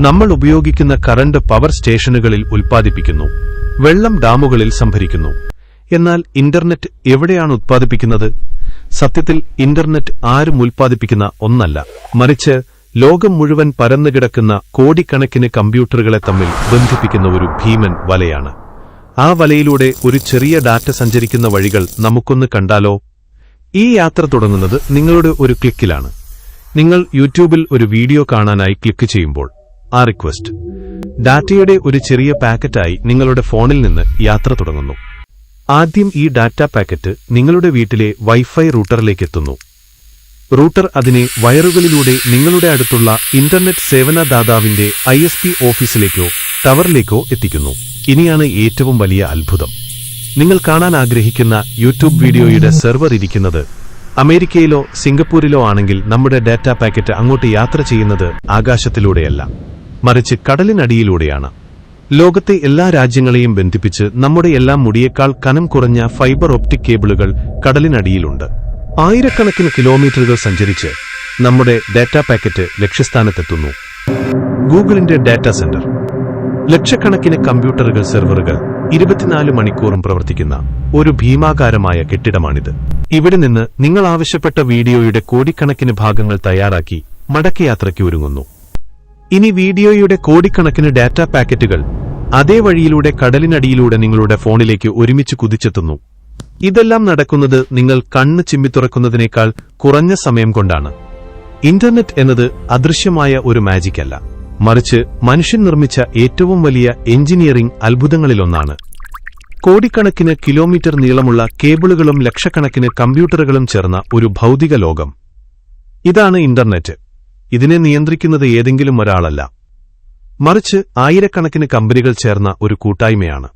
നമ്മൾ ഉപയോഗിക്കുന്ന current power സ്റ്റേഷനുകളിൽ ഉൽപ്പാദിപ്പിക്കുന്നു. വെള്ളം ഡാമുകളിൽ സംഭരിക്കുന്നു. എന്നാൽ ഇന്റർനെറ്റ് എവിടെയാണ് ഉത്പാദിപ്പിക്കുന്നത്? സത്യത്തിൽ ഇന്റർനെറ്റ് ആരും ഉൽപ്പാദിപ്പിക്കുന്ന ഒന്നല്ല. മറിച്ച് ലോകം മുഴുവൻ പരന്നുകിടക്കുന്ന കോടിക്കണക്കിന് കമ്പ്യൂട്ടറുകളെ തമ്മിൽ ബന്ധിപ്പിക്കുന്ന ഒരു ഭീമൻ വലയാണ്. ആ വലയിലൂടെ ഒരു ചെറിയ ഡാറ്റ സഞ്ചരിക്കുന്ന വഴികൾ നമുക്കൊന്ന് കണ്ടാലോ? ഈ യാത്ര തുടങ്ങുന്നത് നിങ്ങളുടെ ഒരു ക്ലിക്കിലാണ് നിങ്ങൾ യൂട്യൂബിൽ ഒരു വീഡിയോ കാണാനായി ക്ലിക്ക് ചെയ്യുമ്പോൾ ആ റിക്വസ്റ്റ്. ഡാറ്റയുടെ ഒരു ചെറിയ പാക്കറ്റായി നിങ്ങളുടെ ഫോണിൽ നിന്ന് യാത്ര തുടങ്ങുന്നു. ആദ്യം ഈ ഡാറ്റ പാക്കറ്റ് നിങ്ങളുടെ വീട്ടിലെ വൈഫൈ റൂട്ടറിലേക്ക് എത്തുന്നു. റൂട്ടർ അതിനെ വയറുകളിലൂടെ നിങ്ങളുടെ അടുത്തുള്ള ഇന്റർനെറ്റ് സേവനദാതാവിന്റെ ഐ എസ് പി ഓഫീസിലേക്കോ ടവറിലേക്കോ എത്തിക്കുന്നു. ഇനിയാണ് ഏറ്റവും വലിയ അത്ഭുതം. നിങ്ങൾ കാണാൻ ആഗ്രഹിക്കുന്ന യൂട്യൂബ് വീഡിയോയുടെ സെർവർ ഇരിക്കുന്നത് അമേരിക്കയിലോ സിംഗപ്പൂരിലോ ആണെങ്കിൽ നമ്മുടെ ഡാറ്റ പാക്കറ്റ് അങ്ങോട്ട് യാത്ര ചെയ്യുന്നത് ആകാശത്തിലൂടെയല്ല. മറിച്ച് കടലിനടിയിലൂടെയാണ്. ലോകത്തെ എല്ലാ രാജ്യങ്ങളെയും ബന്ധിപ്പിച്ച് നമ്മുടെ എല്ലാം മുടിയേക്കാൾ കനം കുറഞ്ഞ ഫൈബർ ഒപ്റ്റിക് കേബിളുകൾ കടലിനടിയിലുണ്ട്. ആയിരക്കണക്കിന് കിലോമീറ്ററുകൾ സഞ്ചരിച്ച് നമ്മുടെ ഡാറ്റാ പാക്കറ്റ് ലക്ഷ്യസ്ഥാനത്തെത്തുന്നു. ഗൂഗിളിന്റെ ഡാറ്റാ സെന്റർ. ലക്ഷക്കണക്കിന് കമ്പ്യൂട്ടറുകൾ സെർവറുകൾ ഇരുപത്തിനാല് മണിക്കൂറും പ്രവർത്തിക്കുന്ന ഒരു ഭീമാകാരമായ കെട്ടിടമാണിത്. ഇവിടെ നിന്ന് നിങ്ങൾ ആവശ്യപ്പെട്ട വീഡിയോയുടെ കോടിക്കണക്കിന് ഭാഗങ്ങൾ തയ്യാറാക്കി മടക്കയാത്രയ്ക്ക് ഒരുങ്ങുന്നു. ഇനി വീഡിയോയുടെ കോടിക്കണക്കിന് ഡാറ്റ പാക്കറ്റുകൾ അതേ വഴിയിലൂടെ കടലിനടിയിലൂടെ നിങ്ങളുടെ ഫോണിലേക്ക് ഒരുമിച്ച് കുതിച്ചെത്തുന്നു. ഇതെല്ലാം നടക്കുന്നത് നിങ്ങൾ കണ്ണ് ചിമ്മിത്തുറക്കുന്നതിനേക്കാൾ കുറഞ്ഞ സമയം കൊണ്ടാണ്. ഇന്റർനെറ്റ് എന്നത് അദൃശ്യമായ ഒരു മാജിക് അല്ല മറിച്ച് മനുഷ്യൻ നിർമ്മിച്ച ഏറ്റവും വലിയ എഞ്ചിനീയറിംഗ് അത്ഭുതങ്ങളിലൊന്നാണ്. കോടിക്കണക്കിന് കിലോമീറ്റർ നീളമുള്ള കേബിളുകളും ലക്ഷക്കണക്കിന് കമ്പ്യൂട്ടറുകളും ചേർന്ന ഒരു ഭൗതിക ലോകം. ഇതാണ് ഇന്റർനെറ്റ്. ഇതിനെ നിയന്ത്രിക്കുന്നത് ഏതെങ്കിലും ഒരാളല്ല. മറിച്ച് ആയിരക്കണക്കിന് കമ്പനികൾ ചേർന്ന ഒരു കൂട്ടായ്മയാണ്.